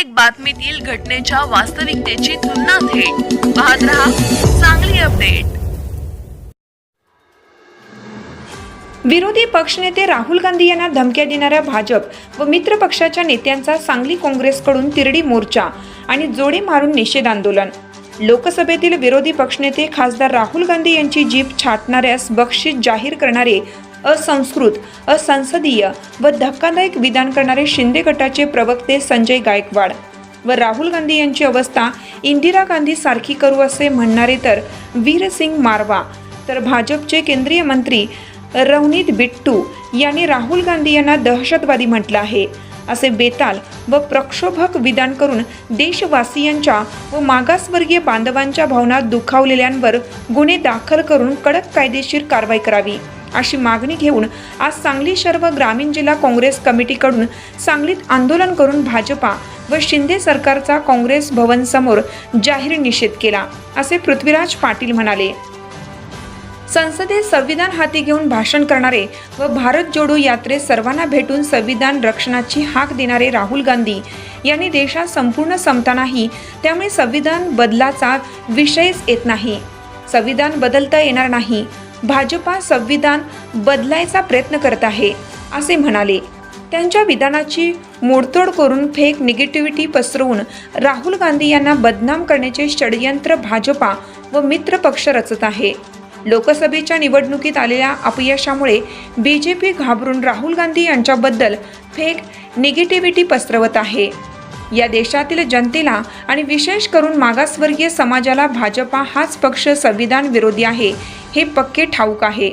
प्रत्येक बातमीतील घटनेच्या वास्तविकतेची तुलना थेट. पाहत रहा चांगली अपडेट. विरोधी पक्षनेते राहुल गांधी यांना धमक्या देणाऱ्या भाजप व मित्र पक्षाच्या नेत्यांचा सांगली काँग्रेसकडून तिरडी मोर्चा आणि जोडे मारून निषेध आंदोलन. लोकसभेतील विरोधी पक्षनेते खासदार राहुल गांधी यांची जीप छाटणाऱ्यास बक्षीस जाहीर करणारे असंस्कृत असंसदीय व धक्कादायक विधान करणारे शिंदे गटाचे प्रवक्ते संजय गायकवाड. व राहुल गांधी यांची अवस्था इंदिरा गांधी सारखी करू असे म्हणणारे तर वीरसिंग मारवा. तर भाजपचे केंद्रीय मंत्री रवनीत बिट्टू यांनी राहुल गांधी यांना दहशतवादी म्हटलं आहे. असे बेताल व प्रक्षोभक विधान करून देशवासियांच्या व मागासवर्गीय बांधवांच्या भावना दुखावलेल्यांवर गुन्हे दाखल करून कडक कायदेशीर कारवाई करावी. अशी मागणी घेऊन आज सांगली शहर व ग्रामीण जिल्हा काँग्रेस कमिटीकडून सांगलीत आंदोलन करून भाजपा व शिंदे सरकारचा काँग्रेस भवन समोर जाहीर निषेध केला असे पृथ्वीराज पाटील म्हणाले. संसदेत संविधान हाती घेऊन भाषण करणारे व भारत जोडो यात्रेत सर्वांना भेटून संविधान रक्षणाची हाक देणारे राहुल गांधी यांनी देशात संपूर्ण समता नाही त्यामुळे संविधान बदलाचा विषयच येत नाही. संविधान बदलता येणार नाही. भाजपा संविधान बदलायचा प्रयत्न करत आहे असे म्हणाले. त्यांच्या विधानाची मोडतोड करून फेक निगेटिव्हिटी पसरवून राहुल गांधी यांना बदनाम करण्याचे षडयंत्र भाजपा व मित्र पक्ष रचत आहे. लोकसभेच्या निवडणुकीत आलेल्या अपयशामुळे बी जे पी घाबरून राहुल गांधी यांच्याबद्दल फेक निगेटिव्हिटी पसरवत आहे. या देशातील जनतेला आणि विशेष करून मागासवर्गीय समाजाला भाजपा हाच पक्ष संविधान विरोधी आहे हे पक्के ठाऊक आहे.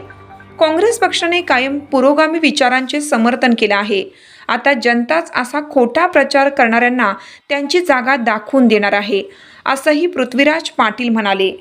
काँग्रेस पक्षाने कायम पुरोगामी विचारांचे समर्थन केले आहे. आता जनताच असा खोटा प्रचार करणाऱ्यांना त्यांची जागा दाखवून देणार आहे असंही पृथ्वीराज पाटील म्हणाले.